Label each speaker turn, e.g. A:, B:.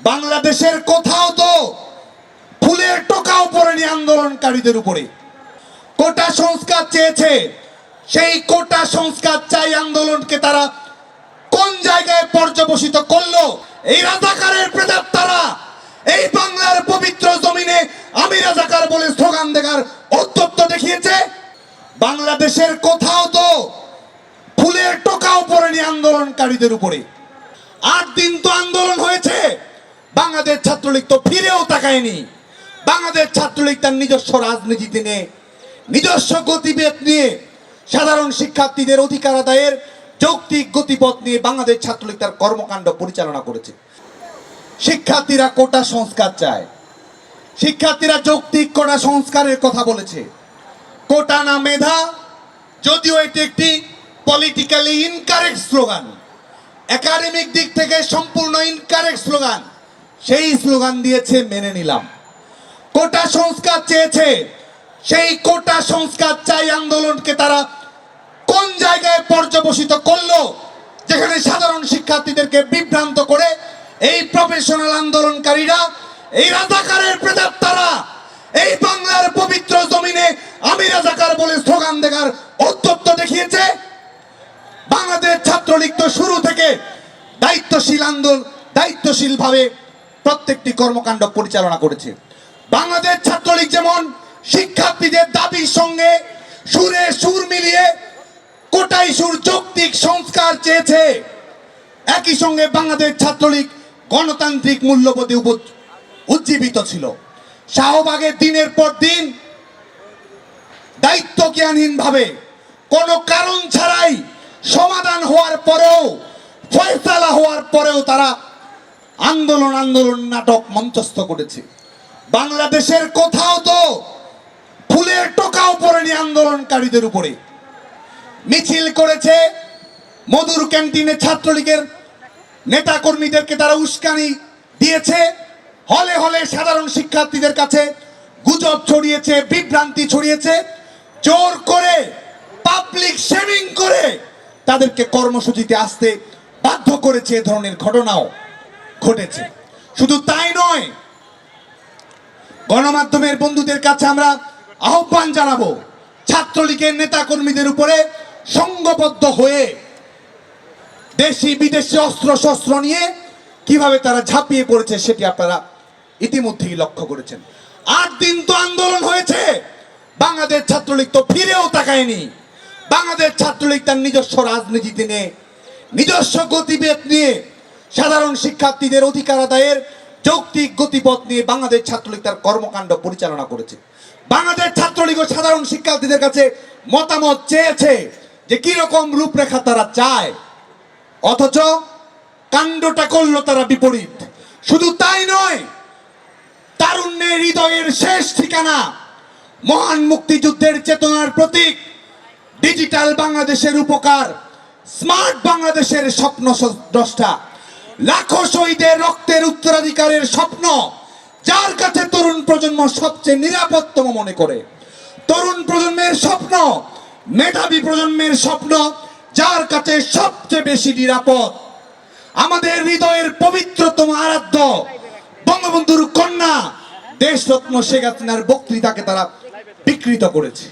A: বাংলাদেশের কোথাও তো ফুলের টোকাও পড়েনি আন্দোলনকারীদের উপরে। কোটা সংস্কার চেয়েছে, সেই কোটা সংস্কার চাই আন্দোলনকে তারা কোন জায়গায় পর্যবসিত করল? এই রাজাকারের প্রেতাত্মারা, এই বাংলার পবিত্র জমিনে আমি রাজাকার বলে স্লোগান দেখার অত্যত্ত দেখিয়েছে। বাংলাদেশের কোথাও তো ফুলের টোকাও পড়েনি আন্দোলনকারীদের উপরে। আট দিন তো আন্দোলন হয়েছে বাংলাদেশ ছাত্রলীগ তো ফিরেও তাকায়নি। বাংলাদেশ ছাত্রলীগ তার নিজস্ব রাজনীতিতে নিয়ে নিজস্ব গতিবেদ নিয়ে সাধারণ শিক্ষার্থীদের অধিকার আদায়ের যৌক্তিক গতিপথ নিয়ে বাংলাদেশ ছাত্রলীগ তার কর্মকাণ্ড পরিচালনা করেছে। শিক্ষার্থীরা কোটা সংস্কার চায়। শিক্ষার্থীরা যৌক্তিক কোটা সংস্কারের কথা বলেছে। কোটা না মেধা, যদিও এটি একটি পলিটিক্যালি ইনকারেক্ট স্লোগান একাডেমিক দিক থেকে সম্পূর্ণ ইনকারেক্ট স্লোগান সেই স্লোগান দিয়েছে, মেনে নিলাম। কোটা সংস্কার চেয়েছে, সেই কোটা সংস্কার চাই আন্দোলনকে তারা কোন জায়গায় পর্যবসিত করল, যেখানে সাধারণ শিক্ষার্থীদেরকে বিভ্রান্ত করে এই প্রফেশনাল আন্দোলনকারীরা, এই রাজাকারের প্রেতাত্মারা, এই বাংলার পবিত্র জমিনে আমি রাজাকার বলে স্লোগান দেখার অত্যত্ত দেখিয়েছে। বাংলাদেশ ছাত্রলীগ তো শুরু থেকে দায়িত্বশীল আন্দোলন দায়িত্বশীলভাবে প্রত্যেকটি কর্মকাণ্ড পরিচালনা করেছে। বাংলাদেশ ছাত্রলীগ যেমন শিক্ষার্থীদের দাবির সঙ্গে সুরে সুর মিলিয়ে কোটাই সুর যৌক্তিক সংস্কার চেয়েছে, একই সঙ্গে বাংলাদেশ ছাত্রলীগ গণতান্ত্রিক মূল্যবোধে উজ্জীবিত ছিল। শাহবাগের দিনের পর দিন দায়িত্ব জ্ঞানহীন ভাবে কোনো কারণ ছাড়াই সমাধান হওয়ার পরেও, ফয়সালা হওয়ার পরেও তারা আন্দোলন আন্দোলন নাটক মঞ্চস্থ করেছে। বাংলাদেশের কোথাও তো ফুলের টোকাও পড়েনি আন্দোলনকারীদের উপরে। মিছিল করেছে মধুর ক্যান্টিনে ছাত্রলীগের নেতা কর্মীদেরকে তারা উস্কানি দিয়েছে। হলে হলে সাধারণ শিক্ষার্থীদের কাছে গুজব ছড়িয়েছে, বিভ্রান্তি ছড়িয়েছে। জোর করে পাবলিক শেমিং করে তাদেরকে কর্মসূচিতে আসতে বাধ্য করেছে এ ধরনের ঘটনাও। ঘটেছে। শুধু তাই নয়, গণমাধ্যমের বন্ধুদের কাছে আমরা আহ্বান জানাব, ছাত্রলীগের নেতা কর্মীদের উপরে সংঘবদ্ধ হয়ে দেশি বিদেশি অস্ত্র শস্ত্র নিয়ে কীভাবে তারা ঝাঁপিয়ে পড়েছে সেটি আপনারা ইতিমধ্যেই লক্ষ্য করেছেন। আট দিন তো আন্দোলন হয়েছে, বাংলাদেশ ছাত্রলীগ তো ফিরেও তাকায়নি। বাংলাদেশ ছাত্রলীগ তার নিজস্ব রাজনীতিতে নিয়ে, নিজস্ব গতিবেদ নিয়ে সাধারণ শিক্ষার্থীদের অধিকার আদায়ের যৌক্তিক গতিপথ নিয়ে বাংলাদেশ ছাত্রলীগ তার কর্মকাণ্ড পরিচালনা করেছে। বাংলাদেশ ছাত্রলীগ ও সাধারণ শিক্ষার্থীদের কাছে মতামত চেয়েছে যে কি রকম রূপরেখা তারা চায়। অথচ কাণ্ডটা করল তারা বিপরীত। শুধু তাই নয়, তারুণ্যের হৃদয়ের শেষ ঠিকানা মহান মুক্তিযুদ্ধের চেতনার প্রতীক, ডিজিটাল বাংলাদেশের উপকার, স্মার্ট বাংলাদেশের স্বপ্ন দ্রষ্টা। লাখো শহীদের রক্তের উত্তরাধিকারের স্বপ্ন, যার কাছে তরুণ প্রজন্ম সবচেয়ে নিরাপত্তম মনে করে। তরুণ প্রজন্মের স্বপ্ন, মেধাবী প্রজন্মের স্বপ্ন, যার কাছে সবচেয়ে বেশি নিরাপদ। আমাদের হৃদয়ের পবিত্রতম আরাধ্য বঙ্গবন্ধুর কন্যা দেশরত্ন শেখ হাসিনার বক্তৃতাকে তারা বিকৃত করেছে।